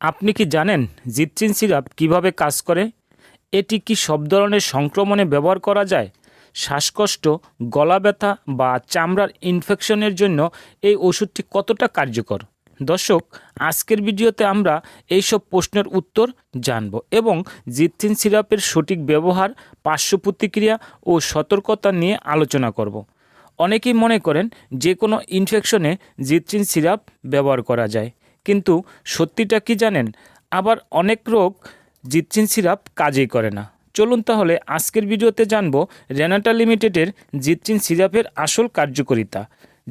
আপনি কি জানেন জিপচিন সিরাপ কীভাবে কাজ করে? এটি কি সব ধরনের সংক্রমণে ব্যবহার করা যায়? শ্বাসকষ্ট, গলা ব্যথা বা চামড়ার ইনফেকশনের জন্য এই ওষুধটি কতটা কার্যকর? দর্শক, আজকের ভিডিওতে আমরা এইসব প্রশ্নের উত্তর জানব এবং জিপচিন সিরাপের সঠিক ব্যবহার, পার্শ্ব প্রতিক্রিয়া ও সতর্কতা নিয়ে আলোচনা করব। অনেকেই মনে করেন যে কোনো ইনফেকশনে জিপচিন সিরাপ ব্যবহার করা যায়। কিন্তু সত্যিটা কি জানেন? আবার অনেক রোগ জিপচিন সিরাপ কাজই করে না। চলুন তাহলে আজকের ভিডিওতে জানব রেনাটা লিমিটেডের জিপচিন সিরাপের আসল কার্যকারিতা।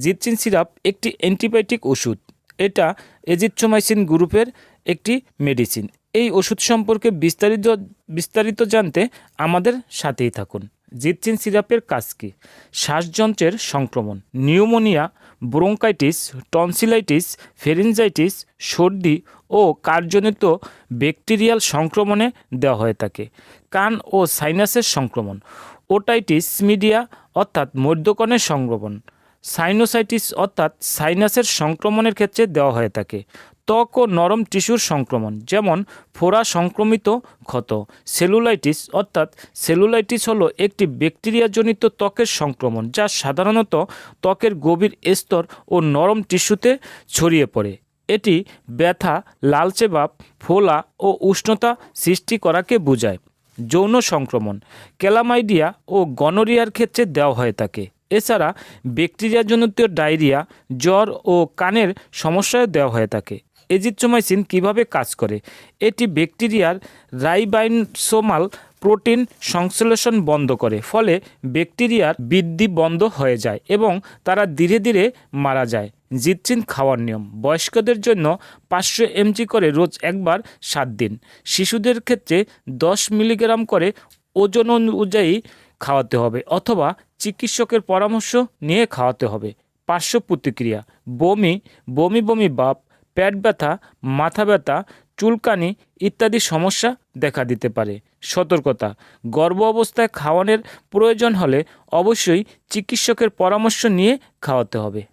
জিপচিন সিরাপ একটি অ্যান্টিবায়োটিক ওষুধ। এটা এজিথ্রোমাইসিন গ্রুপের একটি মেডিসিন। এই ওষুধ সম্পর্কে বিস্তারিত বিস্তারিত জানতে আমাদের সাথেই থাকুন। জিপচিন সিরাপের কাজ কী? শ্বাসযন্ত্রের সংক্রমণ, নিউমোনিয়া, ব্রোঙ্কাইটিস, টনসিলাইটিস, ফেরিনজাইটিস, সর্দি ও কার্যনিত ব্যাকটেরিয়াল সংক্রমণে দেওয়া হয়ে থাকে। কান ও সাইনাসের সংক্রমণ, ওটাইটিস মিডিয়া অর্থাৎ মধ্যকণের সংক্রমণ সাইনোসাইটিস অর্থাৎ সাইনাসের সংক্রমণের ক্ষেত্রে দেওয়া হয়ে থাকে। ত্বক ও নরম টিস্যুর সংক্রমণ, যেমন ফোড়া সংক্রমিত ক্ষত। সেলুলাইটিস অর্থাৎ সেলুলাইটিস হলো একটি ব্যাকটেরিয়াজনিত ত্বকের সংক্রমণ, যা সাধারণত ত্বকের গভীর স্তর ও নরম টিস্যুতে ছড়িয়ে পড়ে। এটি ব্যথা, লালচে ভাব, ফোলা ও উষ্ণতা সৃষ্টি করাকে বোঝায়। যৌন সংক্রমণ, ক্যালামাইডিয়া ও গনোরিয়ার ক্ষেত্রে দেওয়া হয়ে থাকে। এছাড়া ব্যাকটেরিয়াজনিত ডায়রিয়া, জ্বর ও কানের সমস্যায় দেওয়া হয়ে থাকে। এজিথ্রোমাইসিন কীভাবে কাজ করে? এটি ব্যাকটেরিয়ার রাইবাইনসোমাল প্রোটিন সংশ্লেষণ বন্ধ করে, ফলে ব্যাকটেরিয়ার বৃদ্ধি বন্ধ হয়ে যায় এবং তারা ধীরে ধীরে মারা যায়। জিতচিন খাওয়ার নিয়ম, বয়স্কদের জন্য পাঁচশো এমজি করে রোজ একবার সাত দিন, শিশুদের ক্ষেত্রে দশ মিলিগ্রাম করে ওজন অনুযায়ী খাওয়াতে হবে অথবা চিকিৎসকের পরামর্শ নিয়ে খাওয়াতে হবে। পার্শ্ব প্রতিক্রিয়া, বমি বমি বমি বাপ, পেট ব্যথা, মাথা ব্যথা, চুলকানি ইত্যাদি সমস্যা দেখা দিতে পারে। সতর্কতা, গর্ভ অবস্থায় খাওয়ানোর প্রয়োজন হলে অবশ্যই চিকিৎসকের পরামর্শ নিয়ে খাওয়াতে হবে।